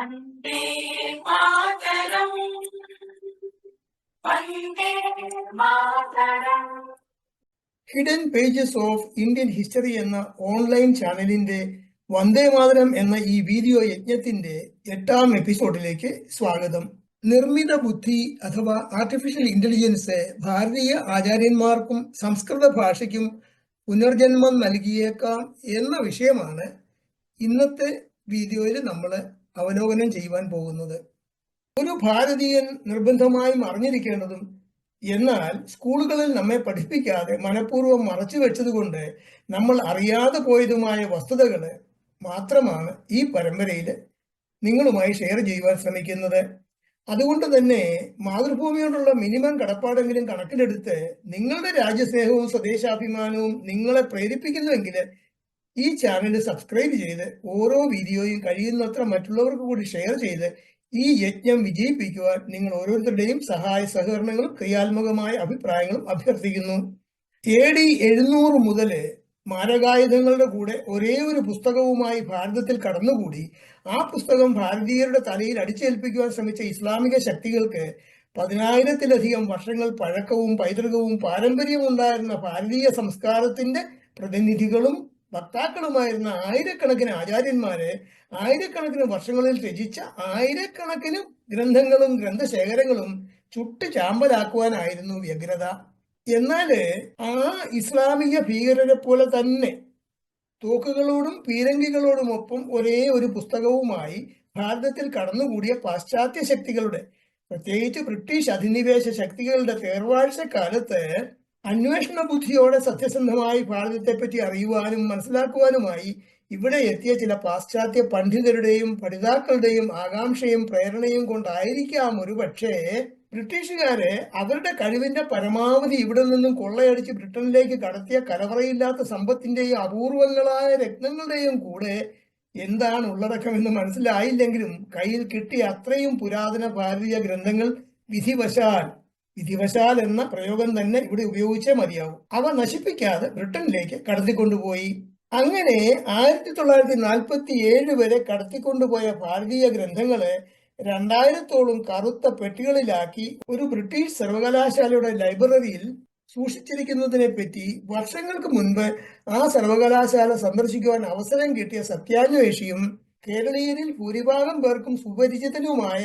Vande Mataram. Vande Mataram. Hidden pages of Indian history എന്ന online ചാനലിന്റെ വന്ദേ മാതരം എന്ന ഈ വീഡിയോ യജ്ഞത്തിന്റെ എട്ടാം എപ്പിസോഡിലേക്ക് സ്വാഗതം. നിർമ്മിത ബുദ്ധി അഥവാ ആർട്ടിഫിഷ്യൽ ഇന്റലിജൻസ് ഭാരതീയ ആചാര്യന്മാർക്കും സംസ്കൃത ഭാഷയ്ക്കും പുനർജന്മം നൽകിയേക്കാം എന്ന വിഷയമാണ് ഇന്നത്തെ വീഡിയോയിൽ നമ്മൾ അവലോകനം ചെയ്യുവാൻ പോകുന്നത്. ഒരു ഭാരതീയൻ നിർബന്ധമായും അറിഞ്ഞിരിക്കേണ്ടതും എന്നാൽ സ്കൂളുകളിൽ നമ്മെ പഠിപ്പിക്കാതെ മനഃപൂർവം മറച്ചു വെച്ചതുകൊണ്ട് നമ്മൾ അറിയാതെ പോയതുമായ വസ്തുതകൾ മാത്രമാണ് ഈ പരമ്പരയിൽ നിങ്ങളുമായി ഷെയർ ചെയ്യുവാൻ ശ്രമിക്കുന്നത്. അതുകൊണ്ട് തന്നെ മാതൃഭൂമിയോടുള്ള മിനിമം കടപ്പാടെങ്കിലും കണക്കിലെടുത്ത് നിങ്ങളുടെ രാജ്യസ്നേഹവും സ്വദേശാഭിമാനവും നിങ്ങളെ പ്രേരിപ്പിക്കുന്നുവെങ്കിൽ ഈ ചാനൽ സബ്സ്ക്രൈബ് ചെയ്ത് ഓരോ വീഡിയോയും കഴിയുന്നത്ര മറ്റുള്ളവർക്ക് കൂടി ഷെയർ ചെയ്ത് ഈ യജ്ഞം വിജയിപ്പിക്കുവാൻ നിങ്ങൾ ഓരോരുത്തരുടെയും സഹായ സഹകരണങ്ങളും ക്രിയാത്മകമായ അഭിപ്രായങ്ങളും അഭ്യർത്ഥിക്കുന്നു. എ ഡി എഴുന്നൂറ് മുതൽ മാരകായുധങ്ങളുടെ കൂടെ ഒരേ ഒരു പുസ്തകവുമായി ഭാരതത്തിൽ കടന്നുകൂടി ആ പുസ്തകം ഭാരതീയരുടെ തലയിൽ അടിച്ചേൽപ്പിക്കുവാൻ ശ്രമിച്ച ഇസ്ലാമിക ശക്തികൾക്ക് പതിനായിരത്തിലധികം വർഷങ്ങൾ പഴക്കവും പൈതൃകവും പാരമ്പര്യവും ഉണ്ടായിരുന്ന ഭാരതീയ സംസ്കാരത്തിന്റെ പ്രതിനിധികളും വക്താക്കളുമായിരുന്ന ആയിരക്കണക്കിന് ആചാര്യന്മാരെ ആയിരക്കണക്കിന് വർഷങ്ങളിൽ രചിച്ച ആയിരക്കണക്കിന് ഗ്രന്ഥങ്ങളും ഗ്രന്ഥശേഖരങ്ങളും ചുട്ടു ചാമ്പലാക്കുവാനായിരുന്നു വ്യഗ്രത. എന്നാൽ ആ ഇസ്ലാമിക ഭീകരരെ പോലെ തന്നെ തോക്കുകളോടും പീരങ്കികളോടുമൊപ്പം ഒരേ ഒരു പുസ്തകവുമായി ഭാരതത്തിൽ കടന്നുകൂടിയ പാശ്ചാത്യ ശക്തികളുടെ പ്രത്യേകിച്ച് ബ്രിട്ടീഷ് അധിനിവേശ ശക്തികളുടെ തേർവാഴ്ച കാലത്ത് അന്വേഷണ ബുദ്ധിയോടെ സത്യസന്ധമായി ഭാരതത്തെപ്പറ്റി അറിയുവാനും മനസ്സിലാക്കുവാനുമായി ഇവിടെ എത്തിയ ചില പാശ്ചാത്യ പണ്ഡിതരുടെയും പഠിതാക്കളുടെയും ആകാംക്ഷയും പ്രേരണയും കൊണ്ടായിരിക്കാം ഒരു പക്ഷേ ബ്രിട്ടീഷുകാരെ അവരുടെ കഴിവിന്റെ പരമാവധി ഇവിടെ നിന്നും കൊള്ളയടിച്ച് ബ്രിട്ടനിലേക്ക് കടത്തിയ കലവറയില്ലാത്ത സമ്പത്തിന്റെയും അപൂർവങ്ങളായ രത്നങ്ങളുടെയും കൂടെ എന്താണ് ഉള്ളടക്കമെന്ന് മനസ്സിലായില്ലെങ്കിലും കയ്യിൽ കിട്ടിയ അത്രയും പുരാതന ഭാരതീയ ഗ്രന്ഥങ്ങൾ വിധിവശാൽ വിധിവശാൽ എന്ന പ്രയോഗം തന്നെ ഇവിടെ ഉപയോഗിച്ചേ മതിയാവും. അവ നശിപ്പിക്കാതെ ബ്രിട്ടനിലേക്ക് കടത്തിക്കൊണ്ടുപോയി. അങ്ങനെ ആയിരത്തി തൊള്ളായിരത്തി നാൽപ്പത്തി ഏഴ് വരെ കടത്തിക്കൊണ്ടുപോയ ഭാരതീയ ഗ്രന്ഥങ്ങളെ രണ്ടായിരത്തോളം കറുത്ത പെട്ടികളിലാക്കി ഒരു ബ്രിട്ടീഷ് സർവകലാശാലയുടെ ലൈബ്രറിയിൽ സൂക്ഷിച്ചിരിക്കുന്നതിനെ പറ്റി വർഷങ്ങൾക്ക് മുൻപ് ആ സർവകലാശാല സന്ദർശിക്കുവാൻ അവസരം കിട്ടിയ സത്യാന്വേഷിയും കേരളീയരിൽ ഭൂരിഭാഗം പേർക്കും സുപരിചിതനുമായ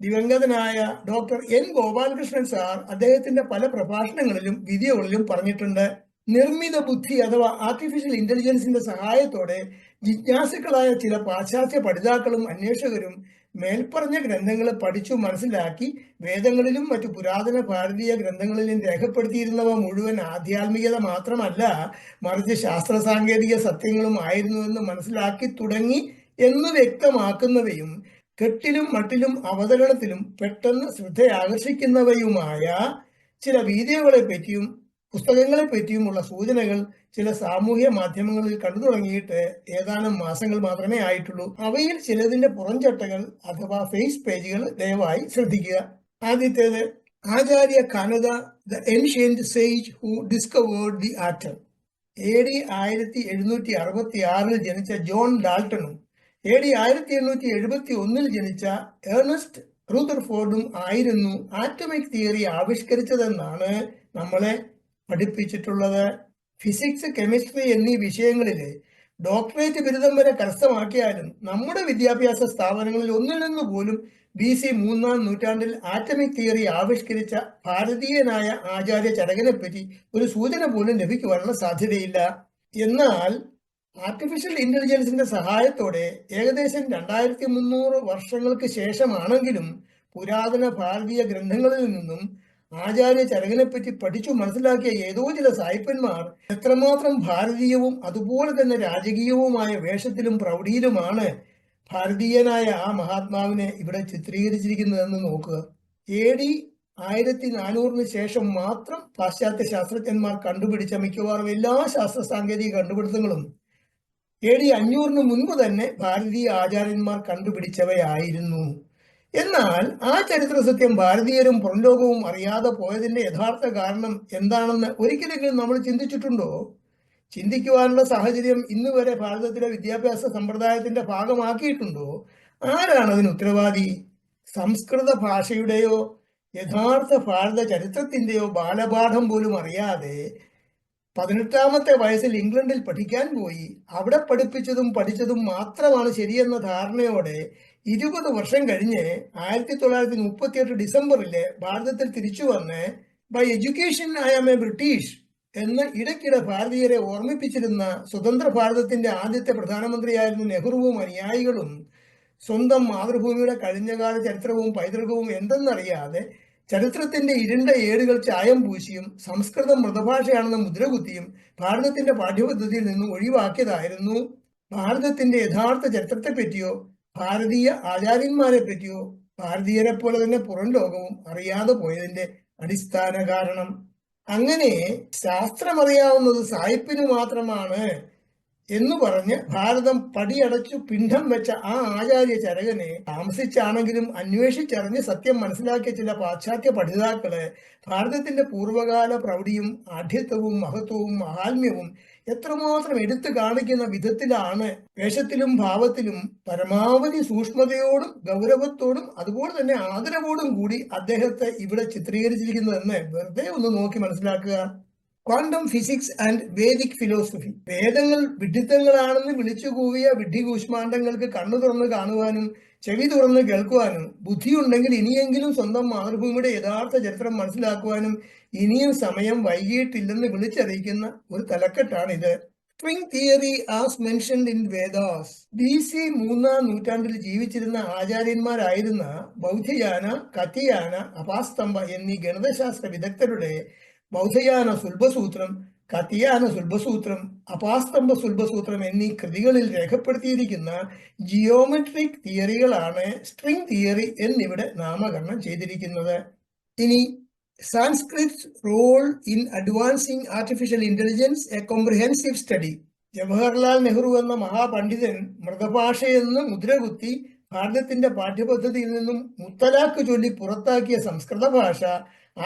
ദിവംഗതനായ ഡോക്ടർ എൻ ഗോപാലകൃഷ്ണൻ സാർ അദ്ദേഹത്തിന്റെ പല പ്രഭാഷണങ്ങളിലും വീഡിയോകളിലും പറഞ്ഞിട്ടുണ്ട്. നിർമ്മിത ബുദ്ധി അഥവാ ആർട്ടിഫിഷ്യൽ ഇന്റലിജൻസിന്റെ സഹായത്തോടെ ജിജ്ഞാസുക്കളായ ചില പാശ്ചാത്യ പഠിതാക്കളും അന്വേഷകരും മേൽപ്പറഞ്ഞ ഗ്രന്ഥങ്ങൾ പഠിച്ചു മനസ്സിലാക്കി വേദങ്ങളിലും മറ്റു പുരാതന ഭാരതീയ ഗ്രന്ഥങ്ങളിലും രേഖപ്പെടുത്തിയിരുന്നവ മുഴുവൻ ആധ്യാത്മികത മാത്രമല്ല മറിച്ച് ശാസ്ത്ര സാങ്കേതിക സത്യങ്ങളും ആയിരുന്നുവെന്ന് മനസ്സിലാക്കി തുടങ്ങി എന്ന് വ്യക്തമാക്കുന്നവയും കെട്ടിലും മട്ടിലും അവതരണത്തിലും പെട്ടെന്ന് ശ്രദ്ധയാകർഷിക്കുന്നവയുമായ ചില വീഡിയോകളെ പറ്റിയും പുസ്തകങ്ങളെ പറ്റിയുമുള്ള സൂചനകൾ ചില സാമൂഹ്യ മാധ്യമങ്ങളിൽ കണ്ടു തുടങ്ങിയിട്ട് ഏതാനും മാസങ്ങൾ മാത്രമേ ആയിട്ടുള്ളൂ. അവയിൽ ചിലതിന്റെ പുറംചട്ടകൾ അഥവാ ഫേസ് പേജുകൾ ദയവായി ശ്രദ്ധിക്കുക. ആദ്യത്തേത് Acharya Kanada the ancient sage who discovered the atom A D ആയിരത്തി എഴുന്നൂറ്റി അറുപത്തി ആറിൽ ജനിച്ച ജോൺ ഡാൾട്ടണും എ ഡി ആയിരത്തി എണ്ണൂറ്റി എഴുപത്തി ഒന്നിൽ ജനിച്ച ഏർണസ്റ്റ് റൂദർഫോർഡും ആയിരുന്നു ആറ്റമിക് തിയറി ആവിഷ്കരിച്ചതെന്നാണ് നമ്മളെ പഠിപ്പിച്ചിട്ടുള്ളത്. ഫിസിക്സ് കെമിസ്ട്രി എന്നീ വിഷയങ്ങളിൽ ഡോക്ടറേറ്റ് ബിരുദം വരെ കരസ്ഥമാക്കിയാലും നമ്മുടെ വിദ്യാഭ്യാസ സ്ഥാപനങ്ങളിൽ ഒന്നിൽ നിന്ന് പോലും ബി സി മൂന്നാം നൂറ്റാണ്ടിൽ ആറ്റമിക് തിയറി ആവിഷ്കരിച്ച ഭാരതീയനായ ആചാര്യ ചടകനെ പറ്റി ഒരു സൂചന പോലും ലഭിക്കുവാനുള്ള സാധ്യതയില്ല. എന്നാൽ ആർട്ടിഫിഷ്യൽ ഇന്റലിജൻസിന്റെ സഹായത്തോടെ ഏകദേശം രണ്ടായിരത്തി മുന്നൂറ് വർഷങ്ങൾക്ക് ശേഷമാണെങ്കിലും പുരാതന ഭാരതീയ ഗ്രന്ഥങ്ങളിൽ നിന്നും ആചാര്യ ചരകനെപ്പറ്റി പഠിച്ചു മനസ്സിലാക്കിയ ഏതോ ചില സായിപ്പന്മാർ എത്രമാത്രം ഭാരതീയവും അതുപോലെ തന്നെ രാജകീയവുമായ വേഷത്തിലും പ്രൗഢിയിലുമാണ് ഭാരതീയനായ ആ മഹാത്മാവിനെ ഇവിടെ ചിത്രീകരിച്ചിരിക്കുന്നതെന്ന് നോക്കുക. എ ഡി ആയിരത്തി നാനൂറിന് ശേഷം മാത്രം പാശ്ചാത്യ ശാസ്ത്രജ്ഞന്മാർ കണ്ടുപിടിച്ച മിക്കവാറും എല്ലാ ശാസ്ത്ര സാങ്കേതിക കണ്ടുപിടുത്തങ്ങളും എ ഡി അഞ്ഞൂറിന് മുൻപ് തന്നെ ഭാരതീയ ആചാര്യന്മാർ കണ്ടുപിടിച്ചവയായിരുന്നു. എന്നാൽ ആ ചരിത്ര സത്യം ഭാരതീയരും പുറംലോകവും അറിയാതെ പോയതിന്റെ യഥാർത്ഥ കാരണം എന്താണെന്ന് ഒരിക്കലെങ്കിലും നമ്മൾ ചിന്തിച്ചിട്ടുണ്ടോ? ചിന്തിക്കുവാനുള്ള സാഹചര്യം ഇന്ന് വരെ ഭാരതത്തിലെ വിദ്യാഭ്യാസ സമ്പ്രദായത്തിന്റെ ഭാഗമാക്കിയിട്ടുണ്ടോ? ആരാണ് അതിന് ഉത്തരവാദി? സംസ്കൃത ഭാഷയുടെയോ യഥാർത്ഥ ഭാരത ചരിത്രത്തിന്റെയോ ബാലപാഠം പോലും അറിയാതെ പതിനെട്ടാമത്തെ വയസ്സിൽ ഇംഗ്ലണ്ടിൽ പഠിക്കാൻ പോയി. അവിടെ പഠിപ്പിച്ചതും പഠിച്ചതും മാത്രമാണ് ശരിയെന്ന ധാരണയോടെ ഇരുപത് വർഷം കഴിഞ്ഞ് ആയിരത്തി തൊള്ളായിരത്തി മുപ്പത്തിയെട്ട് ഡിസംബറിൽ ഭാരതത്തിൽ തിരിച്ചു വന്ന് by education I am a British എന്ന് ഇടയ്ക്കിടെ ഭാരതീയരെ ഓർമ്മിപ്പിച്ചിരുന്ന സ്വതന്ത്ര ഭാരതത്തിന്റെ ആദ്യത്തെ പ്രധാനമന്ത്രിയായിരുന്ന നെഹ്റുവും അനുയായികളും. സ്വന്തം മാതൃഭൂമിയുടെ കഴിഞ്ഞകാല ചരിത്രവും പൈതൃകവും എന്തെന്നറിയാതെ ചരിത്രത്തിന്റെ ഇരുണ്ട ഏടുകൾ ചായം പൂശിയും സംസ്കൃതം മൃതഭാഷയാണെന്ന മുദ്രകുത്തിയും ഭാരതത്തിന്റെ പാഠ്യപദ്ധതിയിൽ നിന്നും ഒഴിവാക്കിയതായിരുന്നു. ഭാരതത്തിന്റെ യഥാർത്ഥ ചരിത്രത്തെ പറ്റിയോ ഭാരതീയ ആചാര്യന്മാരെ പറ്റിയോ ഭാരതീയരെ പോലെ തന്നെ പുറം ലോകവും അറിയാതെ പോയതിന്റെ അടിസ്ഥാന കാരണം അങ്ങനെ ശാസ്ത്രമറിയാവുന്നത് സായിപ്പിന് മാത്രമാണ്. എന്ന് പറഞ്ഞ് ഭാരതം പടിയടച്ചു പിണ്ഡം വെച്ച ആ ആചാര്യ ചരകനെ താമസിച്ചാണെങ്കിലും അന്വേഷിച്ചറിഞ്ഞ് സത്യം മനസ്സിലാക്കിയ ചില പാശ്ചാത്യ പഠിതാക്കൾ ഭാരതത്തിന്റെ പൂർവകാല പ്രൗഢിയും ആഢ്യത്വവും മഹത്വവും മഹാത്മ്യവും എത്രമാത്രം എടുത്തു കാണിക്കുന്ന വിധത്തിലാണ് വേഷത്തിലും ഭാവത്തിലും പരമാവധി സൂക്ഷ്മതയോടും ഗൗരവത്തോടും അതുപോലെ തന്നെ ആദരവോടും കൂടി അദ്ദേഹത്തെ ഇവിടെ ചിത്രീകരിച്ചിരിക്കുന്നതെന്ന് വെറുതെ ഒന്ന് നോക്കി മനസ്സിലാക്കുക. Quantum physics and Vedic philosophy. വേദങ്ങൾ വിഡിത്തങ്ങളാണെന്ന് വിളിച്ചുകൂവിയ കൂവിയ വിഡ്ഢികൂഷ്മാണ്ഡങ്ങൾക്ക് കണ്ണു തുറന്ന് കാണുവാനും ചെവി തുറന്ന് കേൾക്കുവാനും ബുദ്ധിയുണ്ടെങ്കിൽ ഇനിയെങ്കിലും സ്വന്തം മാതൃഭൂമിയുടെ യഥാർത്ഥ ചരിത്രം മനസ്സിലാക്കുവാനും ഇനിയും സമയം വൈകിയിട്ടില്ലെന്ന് വിളിച്ചറിയിക്കുന്ന ഒരു തലക്കെട്ടാണിത്. String theory as mentioned in Vedas. B C മൂന്നാം നൂറ്റാണ്ടിൽ ജീവിച്ചിരുന്ന ആചാര്യന്മാരായിരുന്ന ബൗദ്ധയാന കത്തിയാന അപാസ്തംഭ എന്നീ ഗണിതശാസ്ത്ര വിദഗ്ധരുടെ ബൗദ്ധയാന സുൽഭസൂത്രം കത്തിയാന സുൽഭസൂത്രം അപാസ്തംഭ സുൽഭസൂത്രം എന്നീ കൃതികളിൽ രേഖപ്പെടുത്തിയിരിക്കുന്ന ജിയോമെട്രിക് തിയറികളാണ് സ്ട്രിംഗ് തിയറി എന്നിവിടെ നാമകരണം ചെയ്തിരിക്കുന്നത്. ഇനി Sanskrit role in advancing artificial intelligence a comprehensive study Jawaharlal Nehru എന്ന മഹാപണ്ഡിതൻ മൃതഭാഷയെന്ന് മുദ്രകുത്തി ഭാരതത്തിന്റെ പാഠ്യപദ്ധതിയിൽ നിന്നും മുത്തലാക്ക് ചൊല്ലി പുറത്താക്കിയ സംസ്കൃത ഭാഷ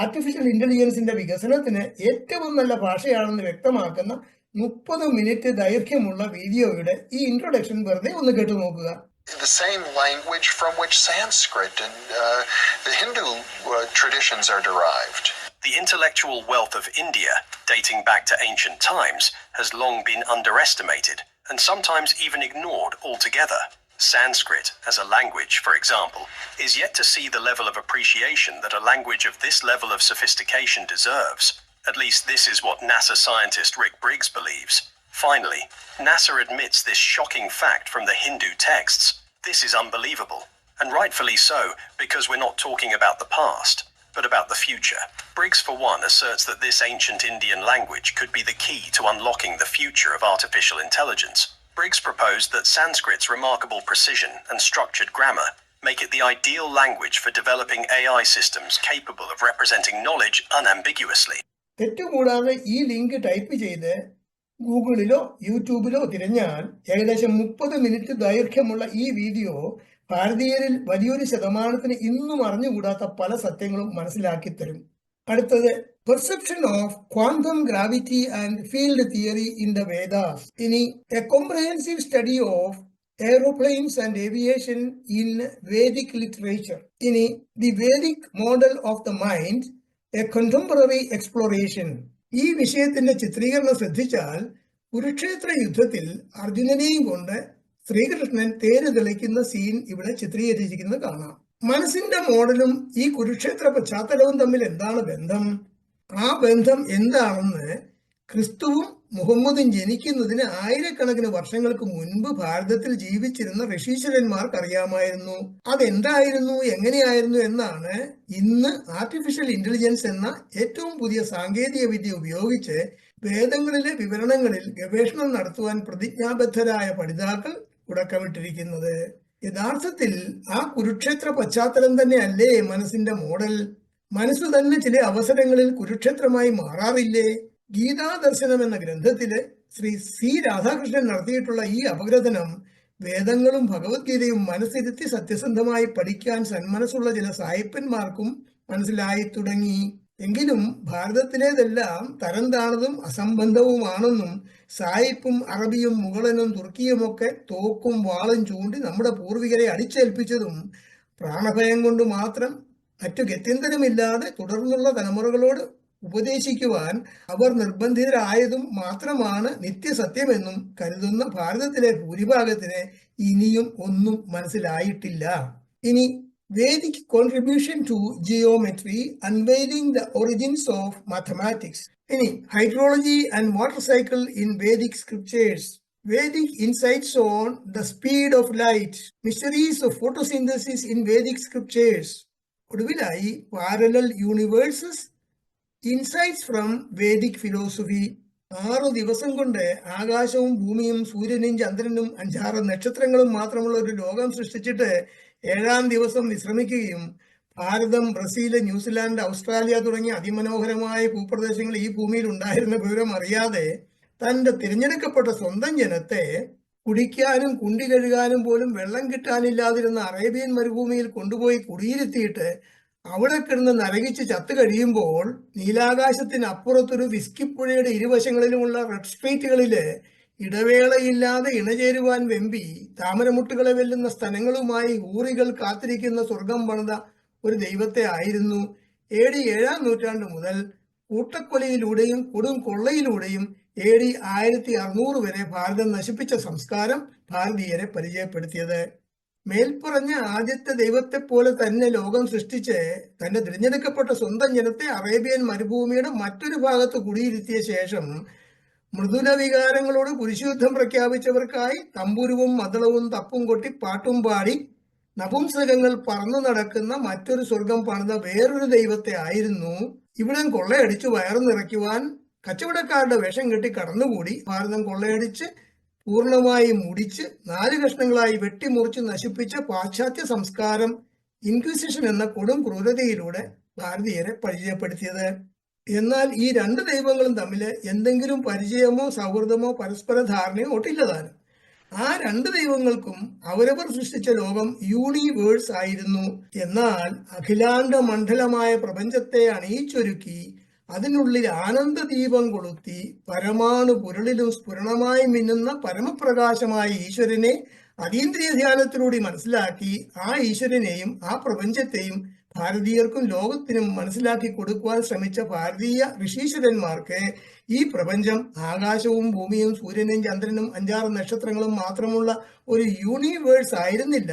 ആർട്ടിഫിഷ്യൽ ഇന്റലിജൻസിന്റെ വികസനത്തിന് ഏറ്റവും നല്ല ഭാഷയാണെന്ന് വ്യക്തമാക്കുന്ന മുപ്പത് മിനിറ്റ് ദൈർഘ്യമുള്ള വീഡിയോയുടെ ഈ ഇൻട്രൊഡക്ഷൻ വെറുതെ ഒന്ന് കേട്ടു നോക്കുക the same language from which Sanskrit and uh, the Hindu uh, traditions are derived. The intellectual wealth of India, dating back to ancient times, has long been underestimated and sometimes even ignored altogether. Sanskrit, as a language, for example, is yet to see the level of appreciation that a language of this level of sophistication deserves. At least this is what NASA scientist Rick Briggs believes. Finally, NASA admits this shocking fact from the Hindu texts. This is unbelievable, and rightfully so, because we're not talking about the past, but about the future. Briggs, for one, asserts that this ancient Indian language could be the key to unlocking the future of artificial intelligence. Briggs proposed that Sanskrit's remarkable precision and structured grammar make it the ideal language for developing AI systems capable of representing knowledge unambiguously. ഈ link type ഗൂഗിളിലോ യൂട്യൂബിലോ തിരഞ്ഞാൽ ഏകദേശം മുപ്പത് minute ദൈർഘ്യമുള്ള ഈ video ഭാരതീയരിൽ വലിയൊരു ശതമാനത്തിന് ഇന്നും അറിഞ്ഞുകൂടാത്ത പല സത്യങ്ങളും മനസ്സിലാക്കി തരും അടുത്തത് perception of quantum gravity and field theory in the Vedas ഇനി a comprehensive study of aeroplanes and aviation in Vedic literature ഇനി the Vedic model of the mind a contemporary exploration ഈ വിഷയത്തിന്റെ ചിത്രീകരണം ശ്രദ്ധിച്ചാൽ കുരുക്ഷേത്ര യുദ്ധത്തിൽ അർജുനനെയും കൊണ്ട് ശ്രീകൃഷ്ണൻ തേര് തെളിക്കുന്ന സീൻ ഇവിടെ ചിത്രീകരിച്ചിരിക്കുന്നത് കാണാം. മനസ്സിന്റെ മോഡലും ഈ കുരുക്ഷേത്ര പശ്ചാത്തലവും തമ്മിൽ എന്താണ് ബന്ധം? ആ ബന്ധം എന്താണെന്ന് ക്രിസ്തുവും മുഹമ്മദും ജനിക്കുന്നതിന് ആയിരക്കണക്കിന് വർഷങ്ങൾക്ക് മുൻപ് ഭാരതത്തിൽ ജീവിച്ചിരുന്ന ഋഷീശ്വരന്മാർക്ക് അറിയാമായിരുന്നു അതെന്തായിരുന്നു എങ്ങനെയായിരുന്നു എന്നാണ് ഇന്ന് ആർട്ടിഫിഷ്യൽ ഇന്റലിജൻസ് എന്ന ഏറ്റവും പുതിയ സാങ്കേതിക വിദ്യ ഉപയോഗിച്ച് വേദങ്ങളിലെ വിവരണങ്ങളിൽ ഗവേഷണം നടത്തുവാൻ പ്രതിജ്ഞാബദ്ധരായ പഠിതാക്കൾ തുടക്കമിട്ടിരിക്കുന്നത്. യഥാർത്ഥത്തിൽ ആ കുരുക്ഷേത്ര പശ്ചാത്തലം തന്നെ അല്ലേ മനസ്സിന്റെ മോഡൽ? മനസ്സ് തന്നെ ചില അവസരങ്ങളിൽ കുരുക്ഷേത്രമായി മാറാറില്ലേ? ഗീതാദർശനം എന്ന ഗ്രന്ഥത്തിൽ ശ്രീ സി രാധാകൃഷ്ണൻ നടത്തിയിട്ടുള്ള ഈ അപഗ്രഥനം വേദങ്ങളും ഭഗവത്ഗീതയും മനസ്സിരുത്തി സത്യസന്ധമായി പഠിക്കാൻ സന്മനസ്സുള്ള ചില സായിപ്പന്മാർക്കും മനസ്സിലായി തുടങ്ങി. എങ്കിലും ഭാരതത്തിലേതെല്ലാം തരം താണതും അസംബന്ധവുമാണെന്നും സായിപ്പും അറബിയും മുഗളനും തുർക്കിയുമൊക്കെ തോക്കും വാളും ചൂണ്ടി നമ്മുടെ പൂർവികരെ അടിച്ചേൽപ്പിച്ചതും പ്രാണഭയം കൊണ്ട് മാത്രം മറ്റു ഗത്യന്തരമില്ലാതെ തുടർന്നുള്ള തലമുറകളോട് ഉപദേശിക്കുവാൻ അവർ നിർബന്ധിതരായതും മാത്രമാണ് നിത്യസത്യമെന്നും കരുതുന്ന ഭാരതത്തിലെ ഭൂരിഭാഗത്തിന് ഇനിയും ഒന്നും മനസ്സിലായിട്ടില്ല. ഇനി Vedic contribution to geometry unveiling the origins of mathematics ഇനി hydrology and water cycle in Vedic scriptures Vedic insights on the speed of light mysteries of photosynthesis in Vedic scriptures ഒടുവിലായി parallel universes insights from Vedic philosophy ആറു ദിവസം കൊണ്ട് ആകാശവും ഭൂമിയും സൂര്യനും ചന്ദ്രനും അഞ്ചാറ് നക്ഷത്രങ്ങളും മാത്രമുള്ള ഒരു ലോകം സൃഷ്ടിച്ചിട്ട് ഏഴാം ദിവസം വിശ്രമിക്കുകയും Bharatam Brazil New Zealand Australia തുടങ്ങിയ അതിമനോഹരമായ ഭൂപ്രദേശങ്ങൾ ഈ ഭൂമിയിൽ ഉണ്ടായിരുന്ന വിവരം അറിയാതെ തന്റെ തിരഞ്ഞെടുക്കപ്പെട്ട സ്വന്തം ജനത്തെ കുടിക്കാനും കുണ്ടി കഴുകാനും പോലും വെള്ളം കിട്ടാനില്ലാതിരുന്ന അറേബ്യൻ മരുഭൂമിയിൽ കൊണ്ടുപോയി കുടിയിരുത്തിയിട്ട് അവിടെ കിടന്ന് നരകിച്ച് ചത്തു കഴിയുമ്പോൾ നീലാകാശത്തിനപ്പുറത്തൊരു വിസ്കിപ്പുഴയുടെ ഇരുവശങ്ങളിലുമുള്ള റെഡ് സ്ട്രീറ്റുകളിൽ ഇടവേളയില്ലാതെ ഇണചേരുവാൻ വെമ്പി താമരമുട്ടുകളെ വെല്ലുന്ന സ്ഥലങ്ങളുമായി ഊറികൾ കാത്തിരിക്കുന്ന സ്വർഗം പണിത ഒരു ദൈവത്തെ ആയിരുന്നു. ഡി ഏഴാം നൂറ്റാണ്ട് മുതൽ കൂട്ടക്കൊലയിലൂടെയും കൊടും കൊള്ളയിലൂടെയും എ ഡി ആയിരത്തി അറുന്നൂറ് വരെ ഭാരതം നശിപ്പിച്ച സംസ്കാരം ഭാരതീയരെ പരിചയപ്പെടുത്തിയത്. മേൽപ്പറഞ്ഞ ആദ്യത്തെ ദൈവത്തെ പോലെ തന്നെ ലോകം സൃഷ്ടിച്ച് തന്റെ തിരഞ്ഞെടുക്കപ്പെട്ട സ്വന്തം ജനത്തെ അറേബ്യൻ മരുഭൂമിയുടെ മറ്റൊരു ഭാഗത്ത് കുടിയിരുത്തിയ ശേഷം മൃദുല വികാരങ്ങളോട് കുരിശുദ്ധം പ്രഖ്യാപിച്ചവർക്കായി തമ്പുരുവും മദളവും തപ്പും കൊട്ടി പാട്ടും പാടി നപുംസകങ്ങൾ പറന്നു നടക്കുന്ന മറ്റൊരു സ്വർഗം പണിത വേറൊരു ദൈവത്തെ ആയിരുന്നു. ഇവിടം കൊള്ളയടിച്ചു വയറു നിറയ്ക്കുവാൻ കച്ചവടക്കാരുടെ വേഷം കെട്ടി കടന്നുകൂടി ഭാരതം കൊള്ളയടിച്ച് പൂർണമായി മുടിച്ച് നാല് കഷ്ണങ്ങളായി വെട്ടിമുറിച്ച് നശിപ്പിച്ച പാശ്ചാത്യ സംസ്കാരം ഇൻക്വിസിഷൻ എന്ന കൊടും ക്രൂരതയിലൂടെ ഭാരതീയരെ പരിചയപ്പെടുത്തിയത്. എന്നാൽ ഈ രണ്ട് ദൈവങ്ങളും തമ്മിൽ എന്തെങ്കിലും പരിചയമോ സൗഹൃദമോ പരസ്പര ധാരണയോ ഒട്ടില്ലതാനും. ആ രണ്ട് ദൈവങ്ങൾക്കും അവരവർ സൃഷ്ടിച്ച ലോകം യൂണിവേഴ്സ് ആയിരുന്നു. എന്നാൽ അഖിലാണ്ട മണ്ഡലമായ പ്രപഞ്ചത്തെ അണിയിച്ചൊരുക്കി അതിനുള്ളിൽ ആനന്ദദീപം കൊളുത്തി പരമാണു പുരളിലും സ്ഫുരണമായി മിന്നുന്ന പരമപ്രകാശമായ ഈശ്വരനെ അതീന്ദ്രിയ ധ്യാനത്തിലൂടെ മനസ്സിലാക്കി ആ ഈശ്വരനെയും ആ പ്രപഞ്ചത്തെയും ഭാരതീയർക്കും ലോകത്തിനും മനസ്സിലാക്കി കൊടുക്കുവാൻ ശ്രമിച്ച ഭാരതീയ ഋഷീശ്വരന്മാർക്ക് ഈ പ്രപഞ്ചം ആകാശവും ഭൂമിയും സൂര്യനും ചന്ദ്രനും അഞ്ചാറ് നക്ഷത്രങ്ങളും മാത്രമുള്ള ഒരു യൂണിവേഴ്സ് ആയിരുന്നില്ല.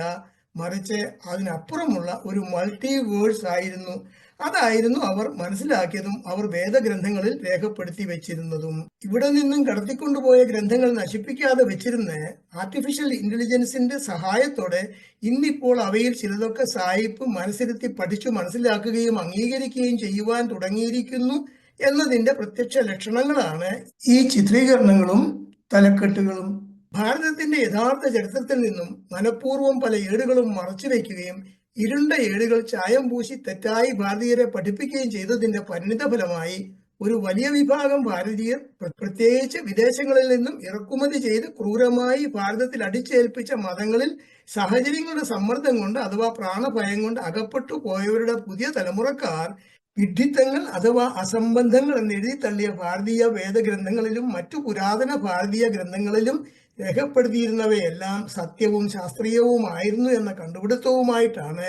മറിച്ച് അതിനപ്പുറമുള്ള ഒരു മൾട്ടിവേഴ്സ് ആയിരുന്നു. അതായിരുന്നു അവർ മനസ്സിലാക്കിയതും അവർ വേദഗ്രന്ഥങ്ങളിൽ രേഖപ്പെടുത്തി വെച്ചിരുന്നതും. ഇവിടെ നിന്നും കടത്തിക്കൊണ്ടുപോയ ഗ്രന്ഥങ്ങൾ നശിപ്പിക്കാതെ വെച്ചിരുന്ന ആർട്ടിഫിഷ്യൽ ഇന്റലിജൻസിന്റെ സഹായത്തോടെ ഇന്നിപ്പോൾ അവയിൽ ചിലതൊക്കെ സായിപ്പ് മനസ്സിരുത്തി പഠിച്ചു മനസ്സിലാക്കുകയും അംഗീകരിക്കുകയും ചെയ്യുവാൻ തുടങ്ങിയിരിക്കുന്നു എന്നതിന്റെ പ്രത്യക്ഷ ലക്ഷണങ്ങളാണ് ഈ ചിത്രീകരണങ്ങളും തലക്കെട്ടുകളും. ഭാരതത്തിന്റെ യഥാർത്ഥ ചരിത്രത്തിൽ നിന്നും മനഃപൂർവം പല ഏടുകളും മറച്ചു വയ്ക്കുകയും ഇരുണ്ട ഏടുകൾ ചായം പൂശി തെറ്റായി ഭാരതീയരെ പഠിപ്പിക്കുകയും ചെയ്തതിന്റെ പരിണിത ഫലമായി ഒരു വലിയ വിഭാഗം ഭാരതീയർ പ്ര- പ്രത്യേകിച്ച് വിദേശങ്ങളിൽ നിന്നും ഇറക്കുമതി ചെയ്ത് ക്രൂരമായി ഭാരതത്തിൽ അടിച്ചേൽപ്പിച്ച മതങ്ങളിൽ സാഹചര്യങ്ങളുടെ സമ്മർദ്ദം കൊണ്ട് അഥവാ പ്രാണഭയം കൊണ്ട് അകപ്പെട്ടു പോയവരുടെ പുതിയ തലമുറക്കാർ വിഡ്ഢിത്തങ്ങൾ അഥവാ അസംബന്ധങ്ങൾ എന്ന് എഴുതി തള്ളിയ ഭാരതീയ വേദഗ്രന്ഥങ്ങളിലും മറ്റു പുരാതന ഭാരതീയ ഗ്രന്ഥങ്ങളിലും രേഖപ്പെടുത്തിയിരുന്നവയെല്ലാം സത്യവും ശാസ്ത്രീയവുമായിരുന്നു എന്ന കണ്ടുപിടുത്തവുമായിട്ടാണ്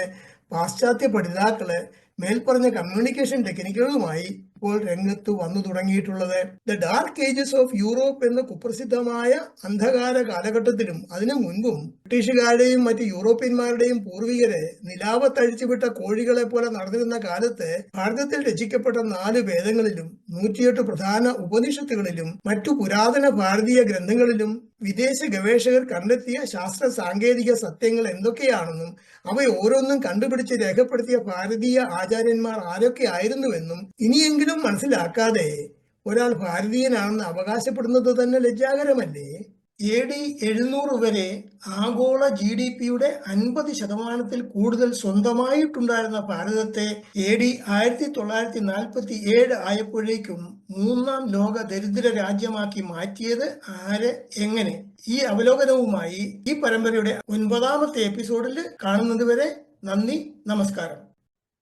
പാശ്ചാത്യ പഠിതാക്കൾ മേൽപ്പറഞ്ഞ കമ്മ്യൂണിക്കേഷൻ ടെക്നിക്കുകളുമായി ഇപ്പോൾ രംഗത്ത് വന്നു തുടങ്ങിയിട്ടുള്ളത്. The dark ages of Europe എന്ന കുപ്രസിദ്ധമായ അന്ധകാര കാലഘട്ടത്തിലും അതിനു മുൻപും ബ്രിട്ടീഷുകാരുടെയും മറ്റ് യൂറോപ്യന്മാരുടെയും പൂർവികരെ നിലാവത്തഴിച്ചുവിട്ട കോഴികളെ പോലെ നടന്നിരുന്ന കാലത്ത് ഭാരതത്തിൽ രചിക്കപ്പെട്ട നാല് വേദങ്ങളിലും നൂറ്റിയെട്ട് പ്രധാന ഉപനിഷത്തുകളിലും മറ്റു പുരാതന ഭാരതീയ ഗ്രന്ഥങ്ങളിലും വിദേശ ഗവേഷകർ കണ്ടെത്തിയ ശാസ്ത്ര സാങ്കേതിക സത്യങ്ങൾ എന്തൊക്കെയാണെന്നും അവ ഓരോന്നും കണ്ടുപിടിച്ച് രേഖപ്പെടുത്തിയ ഭാരതീയ ആചാര്യന്മാർ ആരൊക്കെ ആയിരുന്നുവെന്നും ഇനിയെങ്കിലും മനസ്സിലാക്കാതെ ഒരാൾ ഭാരതീയനാണെന്ന് അവകാശപ്പെടുന്നത് തന്നെ ലജ്ജാകരമല്ലേ? എ ഡി എഴുന്നൂറ് വരെ ആഗോള ജി ഡി പിയുടെ അൻപത് ശതമാനത്തിൽ കൂടുതൽ സ്വന്തമായിട്ടുണ്ടായിരുന്ന ഭാരതത്തെ എ ഡി ആയിരത്തി തൊള്ളായിരത്തി നാൽപ്പത്തി ഏഴ് ആയപ്പോഴേക്കും മൂന്നാം ലോക ദരിദ്ര രാജ്യമാക്കി മാറ്റിയത് ആര്? എങ്ങനെ? ഈ അവലോകനവുമായി ഈ പരമ്പരയുടെ ഒൻപതാമത്തെ എപ്പിസോഡിൽ കാണുന്നതുവരെ നന്ദി നമസ്കാരം.